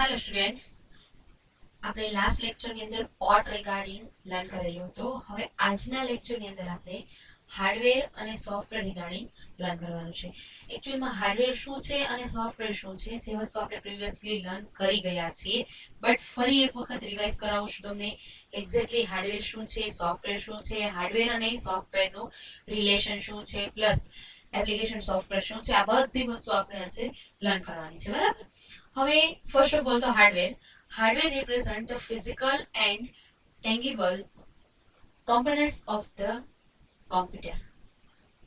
Hello student આપણે last લેક્ચરની અંદર પોટ રિગાર્ડિંગ લર્ન કરેલું હતું. હવે આજના લેક્ચરની અંદર આપણે હાર્ડવેર અને સોફ્ટવેર રિગાર્ડિંગ લર્ન કરવાનું છે. એકચ્યુઅલમાં હાર્ડવેર શું છે અને સોફ્ટવેર શું છે? જે વસ્તુ આપણે પ્રીવિયસલી લર્ન કરી ગયા છીએ. બટ ફરી એક વખત રિવાઇઝ કરાવું છું તમને. એક્ઝેક્ટલી હાર્ડવેર શું છે સોફ્ટવેર શું છે હાર્ડવેર અને સોફ્ટવેરનું રિલેશન શું છે પ્લસ એપ્લિકેશન સોફ્ટવેર શું છે, આ બધી વસ્તુ આપણે આજે લર્ન કરવાની છે. બરાબર? હવે ફર્સ્ટ ઓફ ઓલ તો hardware hardware represent the physical and tangible components of the computer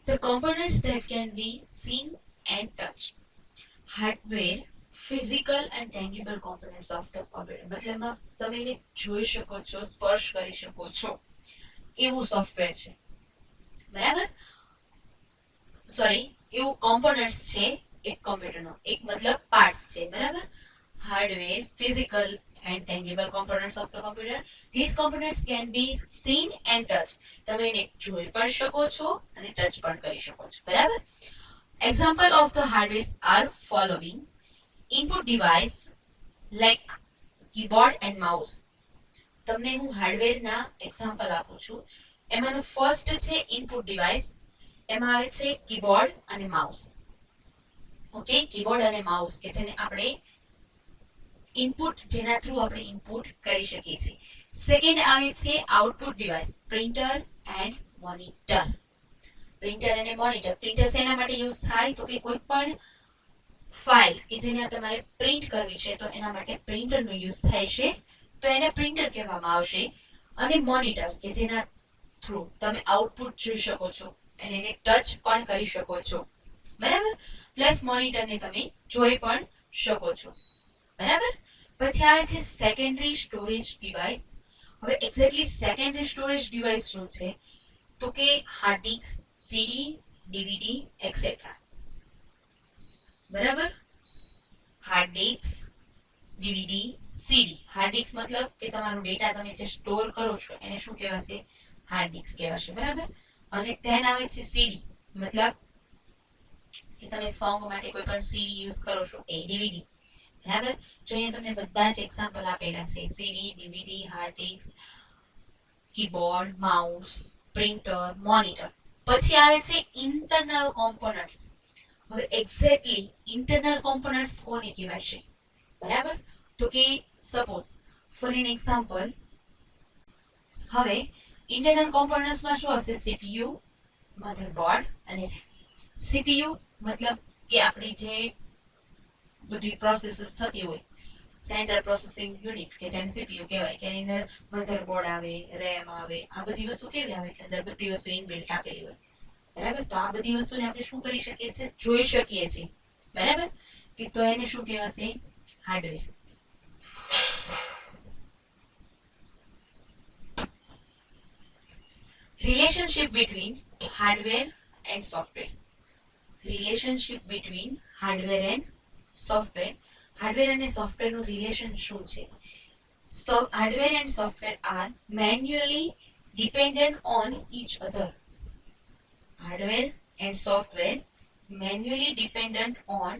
the components that can be seen and touched hardware physical and tangible components of the computer મતલબમાં તમે એને જોઈ શકો છો સ્પર્શ કરી શકો છો એવું સોફ્ટવેર છે બરાબર સોરી એવું કોમ્પોનન્ટ્સ છે એક કોમ્પ્યુટરનો એક મતલબ પાર્ટ્સ છે, બરાબર? Hardware physical and tangible components of the computer. These components can be seen and touched. તમે એને જોઈ પણ શકો છો અને ટચ પણ કરી શકો છો. બરાબર? Example of the hardware are following input device like keyboard and mouse તમને હું હાર્ડવેરના એક્ઝામ્પલ આપું છું. એમાંનું ફર્સ્ટ છે ઇનપુટ ડિવાઇસ એમાં આવે છે કીબોર્ડ અને માઉસ ઓકે? કીબોર્ડ અને માઉસ કે જેને આપણે ઇનપુટ, જેના થ્રુ આપણે ઇનપુટ કરી શકીએ છીએ. સેકન્ડ આવે છે output device, printer and monitor. Printer અને મોનિટર. પ્રિન્ટર શેના માટે યુઝ થાય? તો કે કોઈ પણ ફાઇલ કે જેને તમારે પ્રિન્ટ કરવી છે, તો એના માટે પ્રિન્ટરનો યુઝ થાય છે. તો એને પ્રિન્ટર કહેવામાં આવશે. અને મોનિટર કે જેના થ્રુ તમે આઉટપુટ જોઈ શકો છો. અને એને ટચ પણ કરી શકો છો. બરાબર? પ્લસ મોનિટરને તમે જોઈ પણ શકો છો. બરાબર? પછી આવે છે સેકન્ડરી સ્ટોરેજ ડિવાઇસ હવે એક્ઝેક્ટલી સેકન્ડરી સ્ટોરેજ ડિવાઇસ શું છે? તો કે hard disk CD DVD etcetera બરાબર? Hard disk DVD CD hard disk મતલબ કે તમારો ડેટા તમે જે સ્ટોર કરો છો, એને શું કહેવાશે? હાર્ડ ડિસ્ક કહેવાશે. બરાબર? અને તેના આવે છે સીડી મતલબ કે તમે સોંગ માટે કોઈ પણ સીડી યુઝ કરો છો, એ ડીવીડી બરાબર? જો અહીંયા તમને બધા જ એક્ઝામ્પલ આપેલા છે. CD DVD hard disk keyboard mouse printer monitor પછી આવે છે ઇન્ટરનલ કોમ્પોનન્ટ્સ હવે એક્ઝેક્ટલી ઇન્ટરનલ કોમ્પોનન્ટ્સ કોને કહેવાય છે? બરાબર? તો કે સપોઝ ફોર એન એક્ઝામ્પલ હવે ઇન્ટરનલ કોમ્પોનન્ટ્સમાં શું હશે? સીપીયુ મધરબોર્ડ અને સીપીયુ મતલબ કે આપણી જે બધી પ્રોસેસીસ થતી હોય સેન્ટ્રલ પ્રોસેસિંગ યુનિટ કે જેને સીપીયુ કહેવાય, કે એની અંદર મધરબોર્ડ આવે રેમ આવે, આ બધી વસ્તુ કેવી આવે? કે અંદર બધી વસ્તુ ઇનબિલ્ટ આપેલી હોય. બરાબર? તો આ બધી વસ્તુને આપણે શું કરી શકીએ છીએ? જોઈ શકીએ છીએ. બરાબર? કે તો એને શું કહેવાશે? Hardware relationship between hardware and software. Relationship between hardware and software hardware અને software નું relation શું છે hardware and software are manually dependent on each other hardware and software manually dependent on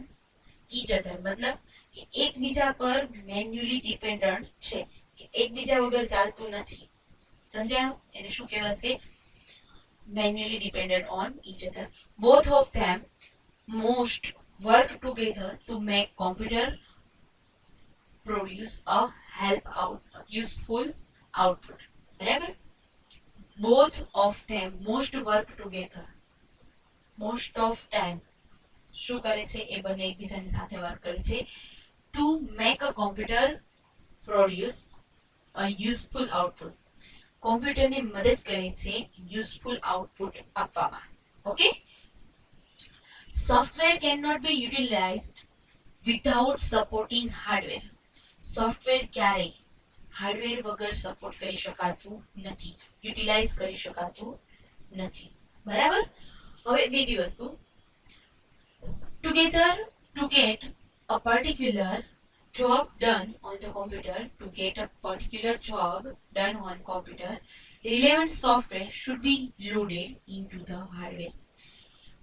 each other મતલબ કે એકબીજા પર manually dependent છે કે એકબીજા વગર ચાલતું નથી સમજાણું એને શું કહેવાશે manually dependent on each other. Both of them most work together to make computer produce a help out useful output. બરાબર both of them most work together most of time શું કરે છે એ બંને એકબીજાની સાથે વર્ક કરે છે to make a computer produce a useful output કોમ્પ્યુટરને મદદ કરે છે યુઝફુલ આઉટપુટ આપવામાં okay software can not be utilized without supporting hardware software ક્યારેય હાર્ડવેર વગર સપોર્ટ કરી શકાતું નથી યુટિલાઇઝ કરી શકાતું નથી બરાબર હવે બીજી વસ્તુ together to get a particular job done on the computer to get a particular job done on computer relevant software should be loaded into the hardware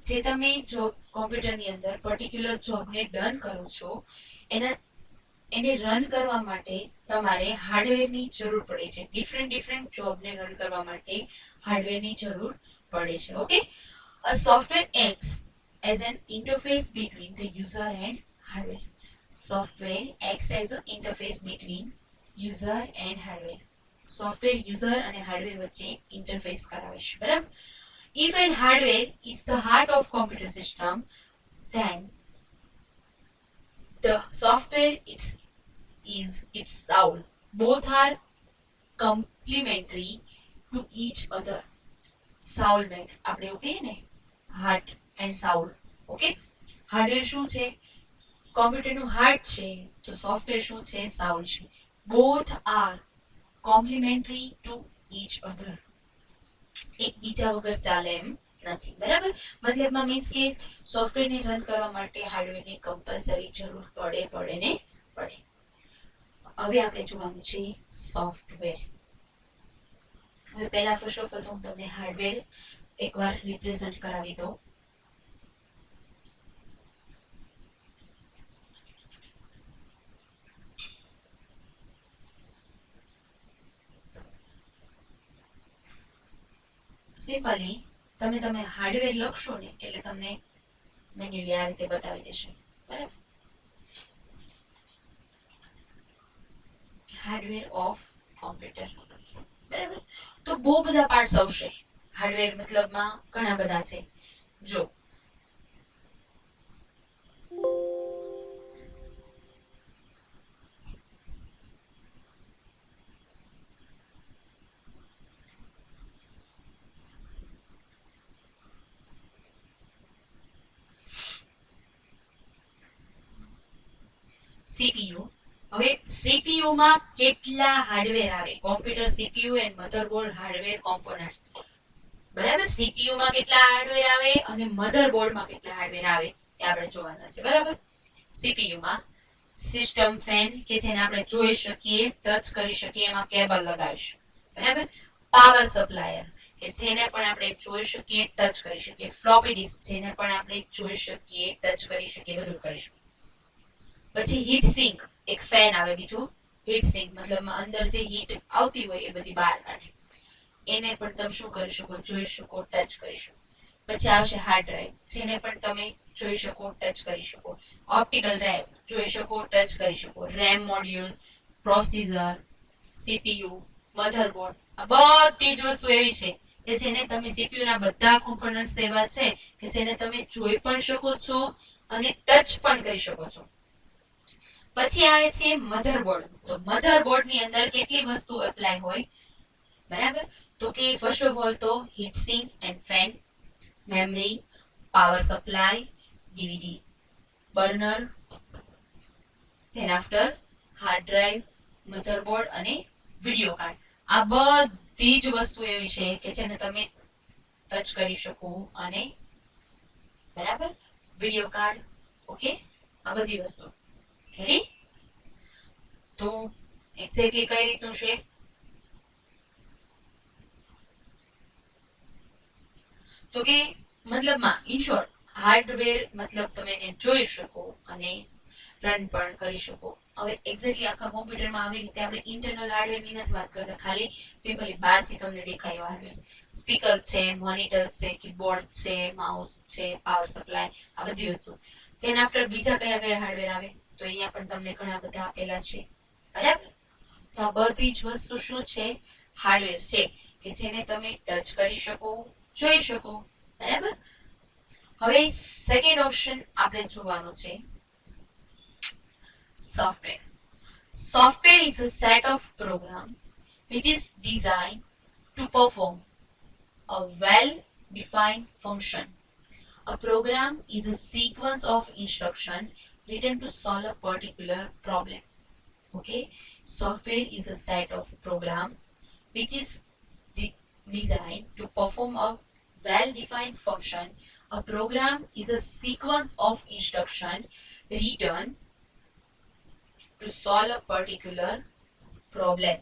જે તમે જોબ કોમ્પ્યુટરની અંદર પર્ટિક્યુલર જોબને ડન કરો છો, એના, એને રન કરવા માટે તમારે હાર્ડવેરની જરૂર પડે છે. ડિફરન્ટ ડિફરન્ટ જોબને રન કરવા માટે હાર્ડવેરની જરૂર પડે છે. Okay a software acts as an interface between the user and hardware software acts as a interface between user and hardware software user અને હાર્ડવેર વચ્ચે ઇન્ટરફેસ કરાવે છે. બરાબર? If an hardware is the heart of computer system then the software it's, is its soul both are complementary to each other Soul soulmate આપણે એવું કહીએ ને heart and soul okay hardware શું છે કોમ્પ્યુટરનું હાર્ટ છે તો સોફ્ટવેર શું છે સાઉલ છે both are complementary to each other એકબીજા વગર ચાલે એમ નથી, બરાબર? મતલબમાં મીન્સ કે સોફ્ટવેરને રન કરવા માટે હાર્ડવેરની કમ્પલસરી જરૂર પડે પડે ને પડે. હવે આપણે જોવાનું છે સોફ્ટવેર હવે પહેલા ફર્સ્ટ ઓફ ઓલ તો હું તમને હાર્ડવેર એકવાર રિપ્રેઝન્ટ કરાવી દઉં. સિમ્પલી તમે તમે હાર્ડવેર લખશો ને, એટલે તમને મેન્યુઅલી આ રીતે બતાવી દેશે. બરાબર? હાર્ડવેર ઓફ કોમ્પ્યુટર બરાબર? તો બહુ બધા પાર્ટ્સ આવશે. હાર્ડવેર મતલબમાં ઘણા બધા છે. જો સીપીયુ હવે સીપીયુ માં કેટલા હાર્ડવેર આવે? Computer CPU and motherboard hardware components બરાબર? સીપીયુ માં કેટલા હાર્ડવેર આવે અને મધરબોર્ડમાં કેટલા હાર્ડવેર આવે એ આપણે જોવાના છે. બરાબર? સીપીયુ માં સિસ્ટમ ફેન કે જેને આપણે જોઈ શકીએ ટચ કરી શકીએ, એમાં કેબલ લગાવીશું બરાબર? પાવર સપ્લાયર કે જેને પણ આપણે જોઈ શકીએ ટચ કરી શકીએ. ફ્લોપી ડિસ્ક જેને પણ આપણે જોઈ શકીએ ટચ કરી શકીએ, બધું કરી શકીએ. પછી હીટ સિંક એક ફેન આવે બીજું. હીટ સિંક મતલબ અંદર જે હીટ આવતી હોય એ બધી બહાર કાઢે. એને પણ તમે શું કરી શકો? જોઈ શકો ટચ કરી શકો. પછી આવશે હાર્ડ ડ્રાઈવ જેને પણ તમે જોઈ શકો ટચ કરી શકો. ઓપ્ટિકલ ડ્રાઈવ જોઈ શકો ટચ કરી શકો. RAM module processor CPU motherboard આ બધી જ વસ્તુ એવી છે કે જેને તમે સીપીયુ ના બધા કોમ્પોનન્ટ્સ એવા છે કે જેને તમે જોઈ પણ શકો છો અને ટચ પણ કરી શકો છો. પછી આવે છે મધરબોર્ડ તો મધરબોર્ડની અંદર કેટલી વસ્તુ એપ્લાય હોય? બરાબર? તો કે ફર્સ્ટ ઓફ ઓલ તો heat sink and fan memory power supply DVD burner then after hard drive motherboard અને વીડિયો કાર્ડ આ બધી જ વસ્તુ એવી છે કે જેને તમે ટચ કરી શકો અને બરાબર? વિડિયો કાર્ડ ઓકે આ બધી વસ્તુ. તો એક્ઝેક્ટલી કઈ રીતનું છે? તો કે મતલબમાં ઇન શોર્ટ હાર્ડવેર મતલબ તમે એને જોઈ શકો અને રન પણ કરી શકો. હવે એક્ઝેક્ટલી આખા કોમ્પ્યુટરમાં આવી રીતે આપણે ઇન્ટરનલ હાર્ડવેરની નથી વાત કરતા, ખાલી સિમ્પલી બહારથી તમને દેખાય હાર્ડવેર સ્પીકર છે મોનિટર છે કીબોર્ડ છે માઉસ છે પાવર સપ્લાય આ બધી વસ્તુ. તેના આફ્ટર બીજા કયા કયા હાર્ડવેર આવે, તો અહીંયા પણ તમને ઘણા બધા આપેલા છે. બરાબર? તો આ બધી જ વસ્તુ શું છે? હાર્ડવેર છે, કે જેને તમે ટચ કરી શકો, જોઈ શકો. બરાબર? હવે સેકન્ડ ઓપ્શન આપણે જોવાનું છે. Software software is a set of programs which is designed to perform a well defined function. A program is a sequence of instruction written to solve a particular problem. Okay? Software is a set of programs which is de- designed to perform a well defined function. A program is a sequence of instruction written to solve a particular problem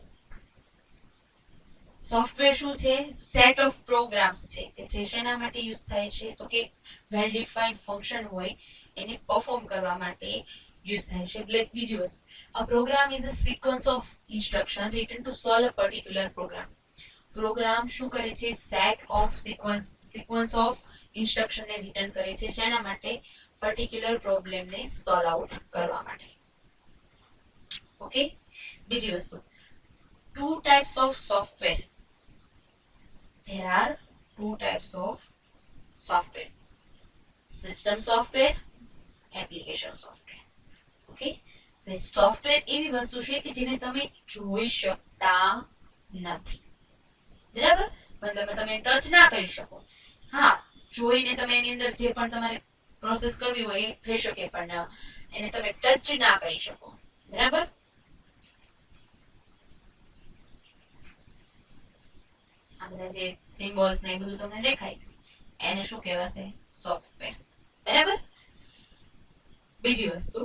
software શું છે? Set of programs છે, કે જે શેના માટે use થાય છે? તો કે વેલ ડિફાઇન્ડ ફંક્શન હોય, એને પરફોર્મ કરવા માટે યુઝ થાય છે. એટલે બીજી વસ્તુ. A program is a sequence of instruction written to solve a particular program program શું કરે છે? Set of sequence sequence of instruction ને રિટર્ન કરે છે. શેના માટે? પર્ટિક્યુલર પ્રોબ્લેમને સોલ્વ આઉટ કરવા માટે. ઓકે બીજી વસ્તુ. Two types of software there are two types of software. System software, application software. Okay? હવે સોફ્ટવેર એવી વસ્તુ છે કે જેને તમે જોઈ શકતા નથી. બરાબર? મતલબ તમે ટચ ના કરી શકો. હા, જોઈને તમે એની અંદર જે પણ તમારે પ્રોસેસ કરવી હોય એ થઈ શકે, પણ એને તમે ટચ ના કરી શકો. બરાબર? આ બધા જે સિમ્બોલ્સ ને બધું તમને દેખાય છે એને શું કહેવાશે સોફ્ટવેર બરાબર બીજી વસ્તુ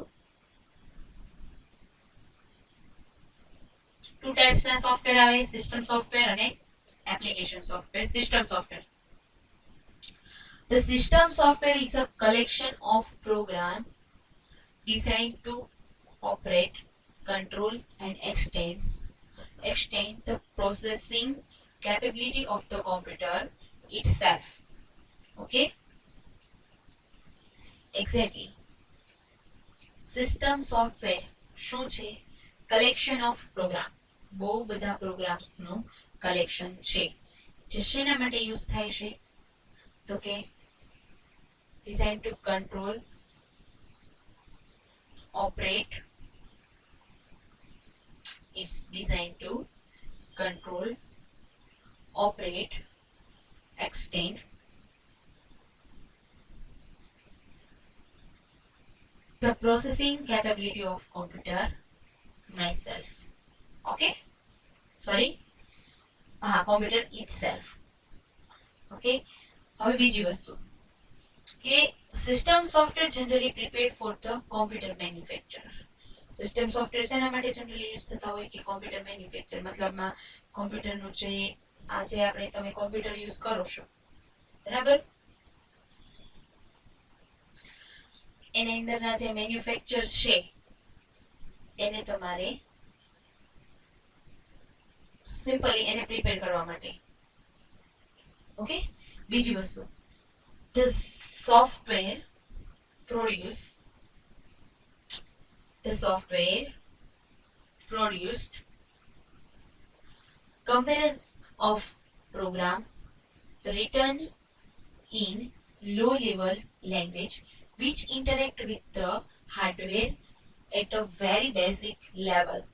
ટુ ટાઈપ્સ ના સોફ્ટવેર આવે સિસ્ટમ સોફ્ટવેર અને application software system software The system software is a collection of program designed to operate, control and extends extend the processing capability of the computer itself. Okay? Exactly. System software શું છે collection of programme બહુ બધા પ્રોગ્રામ્સનું collection છે જે શેના માટે use થાય છે તો કે design to control operate its design to control operate, extend, the processing capability of computer myself. Okay? Sorry? હા computer itself. Okay? હવે બીજી વસ્તુ કે system software generally prepared for the computer manufacturer system software શેના માટે generally use થતા હોય કે કોમ્પ્યુટર મેન્યુફેક્ચર મતલબમાં કોમ્પ્યુટરનું જે આજે આપણે તમે કોમ્પ્યુટર યુઝ કરો છો. બરાબર? એની અંદરના જે મેન્યુફેક્ચર છે, એને તમારે સિમ્પલી એને પ્રિપેર કરવા માટે. ઓકે બીજી વસ્તુ. The software produce the software produced comparison of programs written in low level language which interact with the hardware at a very basic level.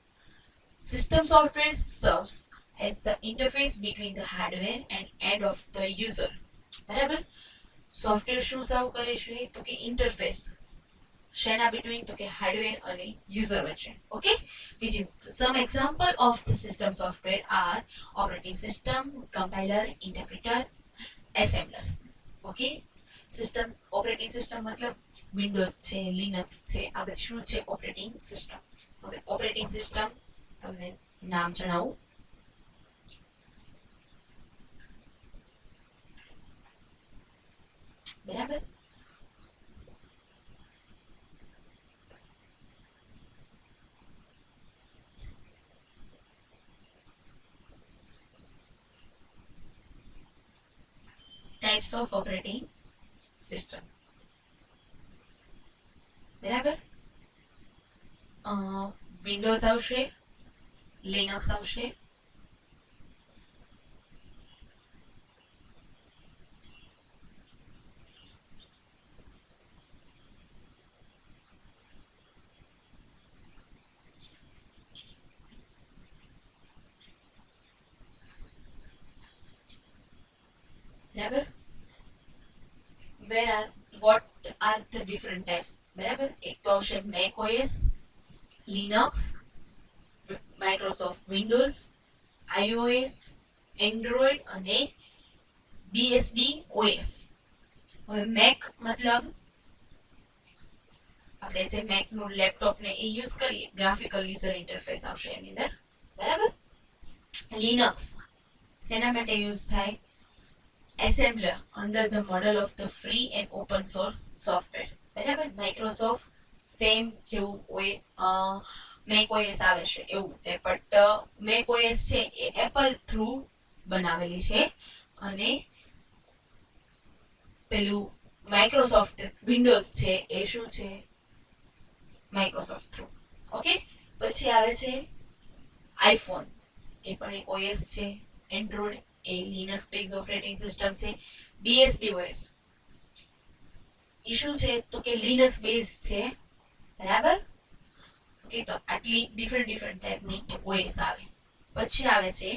System software serves as the interface between the hardware and end of the user. બરાબર software શું સર્વ કરે છે તો કે interface શેના between તો કે હાર્ડવેર અને યુઝર વચ્ચે. ઓકે બીજી some example of the system software are operating system compiler interpreter assemblers okay system operating system મતલબ વિન્ડોઝ છે લિનક્સ છે, આ બધું શું છે? ઓપરેટિંગ સિસ્ટમ હવે ઓપરેટિંગ સિસ્ટમ તમને નામ જણાવું. બરાબર? Types of operating system બરાબર વિન્ડોઝ આવશે લિનક્સ આવશે બરાબર where are what are the different types. બરાબર એક તો આવશે Mac OS Linux Microsoft Windows iOS Android અને બીએસડી ઓએસ હવે મેક મતલબ આપણે જે મેકનું લેપટોપ ને એ યુઝ કરીએ ગ્રાફિકલ યુઝર ઇન્ટરફેસ આવશે એની અંદર. બરાબર? લિનક્સ શેના માટે યુઝ થાય? Assembler under the model of the free and open source software. બરાબર? માઇક્રોસોફ્ટ સેમ જેવું કોઈ મેક ઓએસ આવે છે, એવું તે બટ મેક ઓએસ છે એ એપલ થ્રુ બનાવેલી છે અને પેલું માઇક્રોસોફ્ટ વિન્ડોઝ છે એ શું છે? માઇક્રોસોફ્ટ થ્રુ ઓકે પછી આવે છે આઈફોન એ પણ એક ઓએસ છે એન્ડ્રોઇડ એ લિનક્સ બેઝ ઓપરેટિંગ સિસ્ટમ છે બીએસડી ઓએસ ઇશ્યુ છે તો કે લિનક્સ બેઝ છે બરાબર ઓકે તો આટલી ડિફરન્ટ ડિફરન્ટ ટાઈપની ઓએસ આવે પછી આવે છે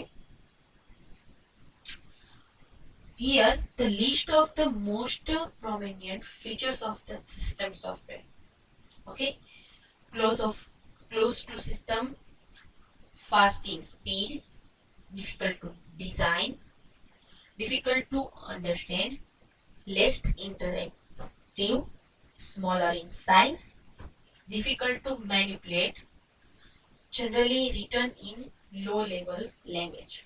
Here, the list of the most prominent features of the system software. Okay, close of close to system, fast in speed, difficult to design, difficult to understand, less interactive, smaller in size, difficult to manipulate, generally written in low level language.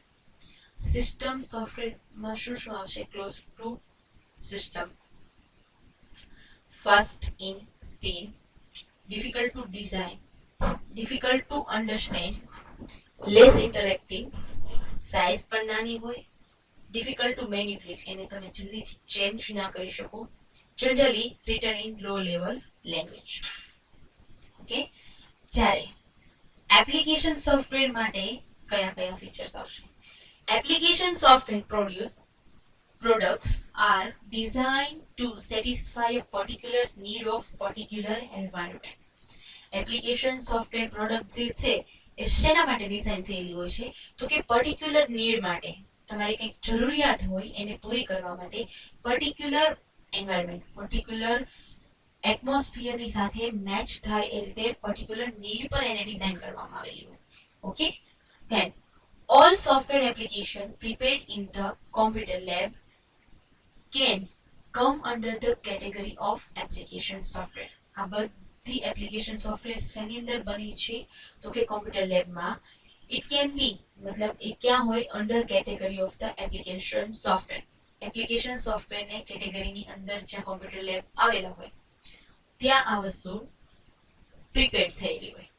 System સોફ્ટવેરમાં શું શું આવશે close to system fast in speed difficult to design difficult to understand less interactive size પણ નાની હોય difficult to manipulate એને તમે જલ્દીથી ચેન્જ ના કરી શકો. Generally written in low level language okay જ્યારે એપ્લિકેશન સોફ્ટવેર માટે કયા કયા ફીચર્સ આવશે? Application software produce products are designed to satisfy particular need of particular environment. Application software product જે છે, એ શેના માટે ડિઝાઇન થયેલી હોય છે? તો કે પર્ટિક્યુલર નીડ માટે. તમારી કંઈક જરૂરિયાત હોય એને પૂરી કરવા માટે પર્ટિક્યુલર એન્વાયરમેન્ટ પર્ટિક્યુલર એટમોસ્ફિયરની સાથે મેચ થાય એ રીતે પર્ટિક્યુલર નીડ પર એને ડિઝાઇન કરવામાં આવેલી હોય. Okay then all software application prepared in the computer lab can come under the category of application software આ બધી એપ્લિકેશન સોફ્ટવેર શેની અંદર બની છે? તો કે કોમ્પ્યુટર લેબમાં ઇટ કેન બી મતલબ એ ક્યાં હોય under category of the application software application સોફ્ટવેરને કેટેગરીની અંદર જ્યાં કોમ્પ્યુટર લેબ આવેલા હોય ત્યાં આ વસ્તુ પ્રિપેર થયેલી હોય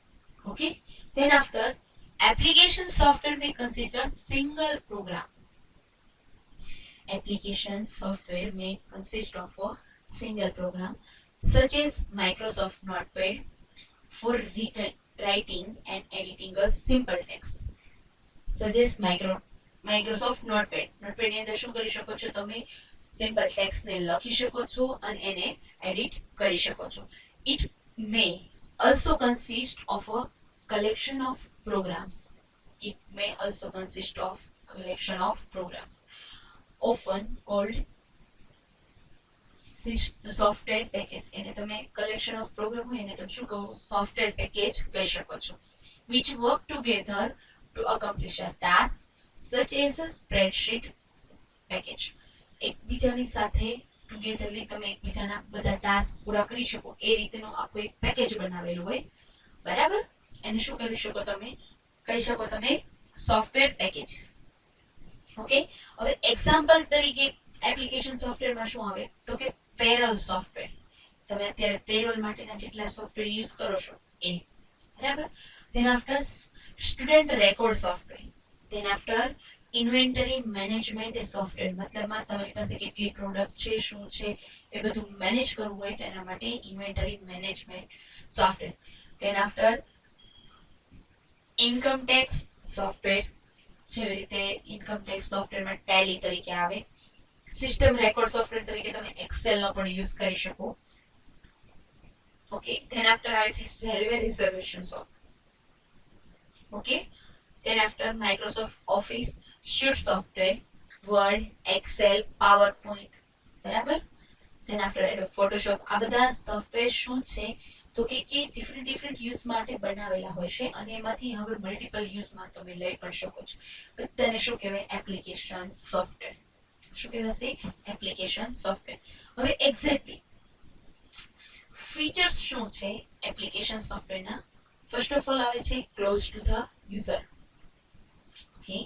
okay then after Application software may consist of single programs. Application software may consist of a single program such as Microsoft Notepad for written, writing and editing a simple text. As micro, Microsoft Notepad. Notepad ની અંદર શું કરી શકો છો તમે simple ટેક્સ્ટને લખી શકો છો અને એને એડિટ કરી શકો છો it may also consist of a collection of programs. It may also consist of collection of programs, often called software package. એને તમે collection of program હોય એને તમે શું કહો software package કહી શકો છો which work together to accomplish a task such as a spreadsheet package. એકબીજાની સાથે ટુગેધરલી તમે એકબીજાના બધા ટાસ્ક પૂરા કરી શકો એ રીતનું આખું એક પેકેજ બનાવેલું હોય બરાબર એને શું કરી શકો તમે કહી શકો તમે સોફ્ટવેર પેકેજીસ ઓકે હવે એક્ઝામ્પલ તરીકે એપ્લિકેશન સોફ્ટવેરમાં શું આવે? તો કે પેરલ સોફ્ટવેર તમે અત્યારે પેરોલ માટેના જેટલા સોફ્ટવેર યુઝ કરો છો, એ. બરાબર? Then after student record software then after inventory management એ સોફ્ટવેર મતલબમાં તમારી પાસે કેટલી પ્રોડક્ટ છે, શું છે, એ બધું મેનેજ કરવું હોય તેના માટે inventory management software then after income tax software જેવી રીતે ઇન્કમ ટેક્સ સોફ્ટવેરમાં ટેલી તરીકે આવે. સિસ્ટમ રેકોર્ડ સોફ્ટવેર તરીકે તમે એક્સેલ નો પણ યુઝ કરી શકો. ઓકે ધેન આફ્ટર આવે છે railway reservation software okay then after Microsoft Office sheet software Word Excel PowerPoint બરાબર ધેન આફ્ટર ફોટોશોપ આ બધા સોફ્ટવેર શું છે? તો કે કે ડિફરન્ટ ડિફરન્ટ યુઝ માટે બનાવેલા હોય છે અને એમાંથી હવે મલ્ટિપલ યુઝમાં તમે લઈ પણ શકો છો. બધાને શું કહેવાય? એપ્લિકેશન સોફ્ટવેર શું કહેવાશે એપ્લિકેશન સોફ્ટવેર હવે એક્ઝેક્ટલી ફીચર્સ શું છે એપ્લિકેશન સોફ્ટવેરના ફર્સ્ટ ઓફ ઓલ આવે છે close to the user okay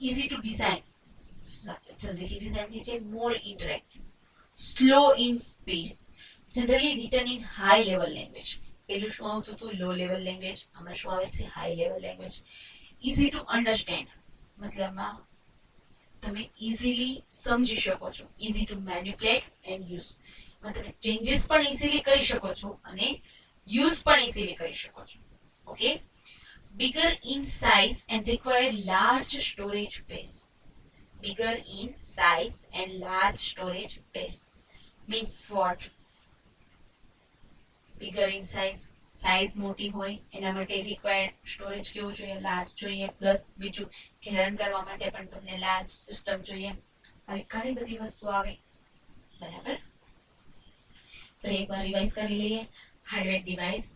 easy to design જલ્દીથી ડિઝાઇન થઈ છે more interactive slow in speed generally written in high level language પેલું શું આવતું હતું? લો લેવલ લેંગ્વેજ આમાં શું આવે છે? High level language easy to understand મતલબમાં તમે ઇઝીલી સમજી શકો છો easy to manipulate and use મતલબ ચેન્જીસ પણ ઇઝીલી કરી શકો છો અને યુઝ પણ ઇઝીલી કરી શકો છો okay bigger in size and require large storage space bigger in size and large storage space means what bigger in size size મોટી હોય, એના માટે રિક્વાયર્ડ સ્ટોરેજ કેવું જોઈએ લાર્જ જોઈએ પ્લસ બીજું રન કરવા માટે પણ તમને લાર્જ સિસ્ટમ જોઈએ. આવી ઘણી બધી વસ્તુ આવે. બરાબર? ફરી એકવાર રિવાઇઝ કરી લઈએ. Hardware device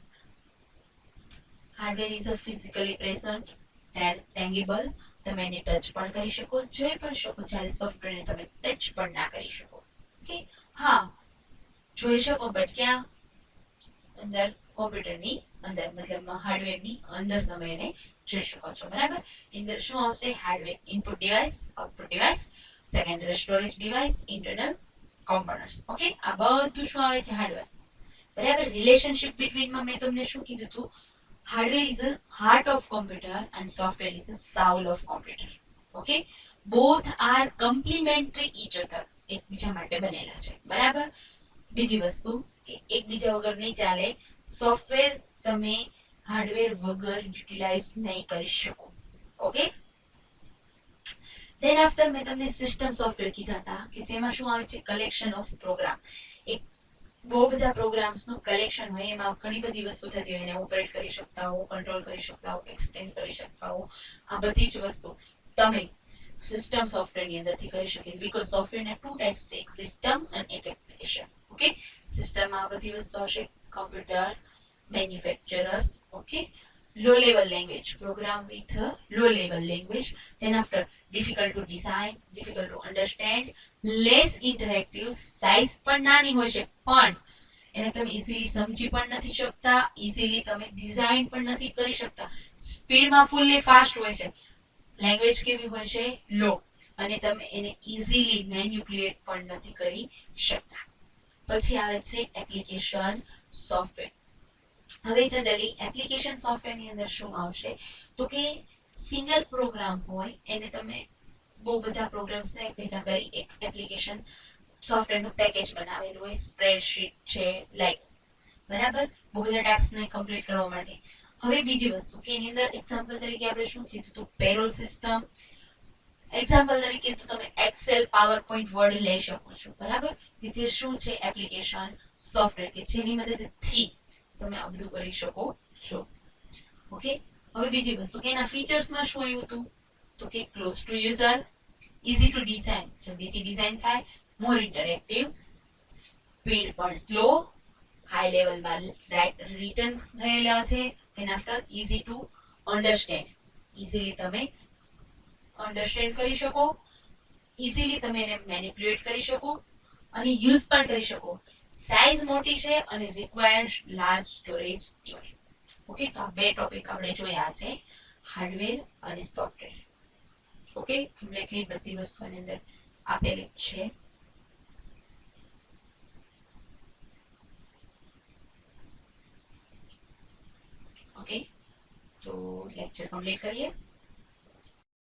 hardware is a physically present tangible તમે એને ટચ પણ કરી શકો, જોઈ પણ શકો, જ્યારે સોફ્ટવેરને તમે ટચ પણ ના કરી શકો. ઓકે હા, જોઈ શકો બટ ક્યાં? અંદર કોમ્પ્યુટરની અંદર, મતલબ હાર્ડવેરની અંદર તમે એને જોઈ શકો છો, બરાબર? અંદર શું આવશે? Hardware input device output device secondary storage device internal components okay આ બધું શું આવે છે? હાર્ડવેર બરાબર? રિલેશનશિપ બિટવીનમાં મેં તમને શું કીધું હતું hardware is a heart of computer and software is a soul of computer okay both are complementary each other એકબીજા માટે બનેલા છે. બરાબર? બીજી વસ્તુ એકબીજા વગર નહીં ચાલે. સોફ્ટવેર તમે હાર્ડવેર વગર યુટિલાઇઝ નહીં કરી શકો. ઓકે દેન આફ્ટર મેં તમને સિસ્ટમ સોફ્ટવેર કીધા હતા કે જેમાં શું આવે છે? કલેક્શન ઓફ પ્રોગ્રામ એક બહુ બધા પ્રોગ્રામ્સનું કલેક્શન હોય, એમાં ઘણી બધી વસ્તુ થતી હોય. એને ઓપરેટ કરી શકતા હો કંટ્રોલ કરી શકતા હો એક્સપ્લેન કરી શકતા હો આ બધી જ વસ્તુ તમે સિસ્ટમ સોફ્ટવેરની અંદરથી કરી શકે બીકોઝ સોફ્ટવેર ના ટુ ટાઈપ્સ છે. એક સિસ્ટમ અને એક એપ્લિકેશન ઓકે સિસ્ટમમાં આ બધી વસ્તુ હશે computer manufacturers okay low level language program with low level language then after, difficult to design, difficult to less interactive size પણ નાની હોય છે. પણ, એને તમે ઇઝીલી સમજી પણ નથી શકતા ઇઝીલી તમે ડિઝાઇન પણ નથી કરી શકતા. સ્પીડમાં ફૂલ્લી ફાસ્ટ હોય છે. લેંગ્વેજ કેવી હોય છે? લો અને તમે એને ઇઝીલી મેન્યુપ્યુલેટ પણ નથી કરી શકતા. પછી આવે છે એપ્લિકેશન સોફ્ટવેર હવે જનરલી એપ્લિકેશન સોફ્ટવેરની અંદર શું આવશે? તો કે સિંગલ પ્રોગ્રામ હોય, એને તમે બહુ બધા પ્રોગ્રામ્સને ભેગા કરી એક એપ્લિકેશન સોફ્ટવેરનું પેકેજ બનાવેલું હોય સ્પ્રેડશીટ છે લાઈક બરાબર? બહુ બધા ટાસ્કને કમ્પ્લીટ કરવા માટે. હવે બીજી વસ્તુ કે એની અંદર એક્ઝામ્પલ તરીકે આપણે શું કીધું તો પેરોલ સિસ્ટમ એક્ઝામ્પલ તરીકે તો તમે એક્સેલ પાવર પોઈન્ટ વર્ડ લઈ શકો છો, બરાબર? કે જે શું છે એપ્લિકેશન સોફ્ટવેર કે જેની મદદથી તમે આ બધું કરી શકો છો. ઓકે હવે બીજી વસ્તુ, કે એના ફીચર્સમાં શું આવ્યું હતું? તો કે close to user easy to design જલ્દીથી ડિઝાઇન થાય. મોર ઇન્ટરેક્ટિવ સ્પીડ પણ સ્લો હાઈ લેવલમાં રિટર્ન થયેલા છે. તેના after easy to understand easily તમે અન્ડરસ્ટેન્ડ કરી શકો. ઇઝીલી તમે એને મેનિપ્યુલેટ કરી શકો અને યુઝ પણ કરી શકો. સાઇઝ મોટી છે અને required large storage device okay તો આ બે ટોપિક આપણે જોયા છે. હાર્ડવેર અને સોફ્ટવેર ઓકે કમ્પ્લીટલી બધી વસ્તુ અંદર આપેલી છે. ઓકે તો લેક્ચર કમ્પ્લીટ કરીએ.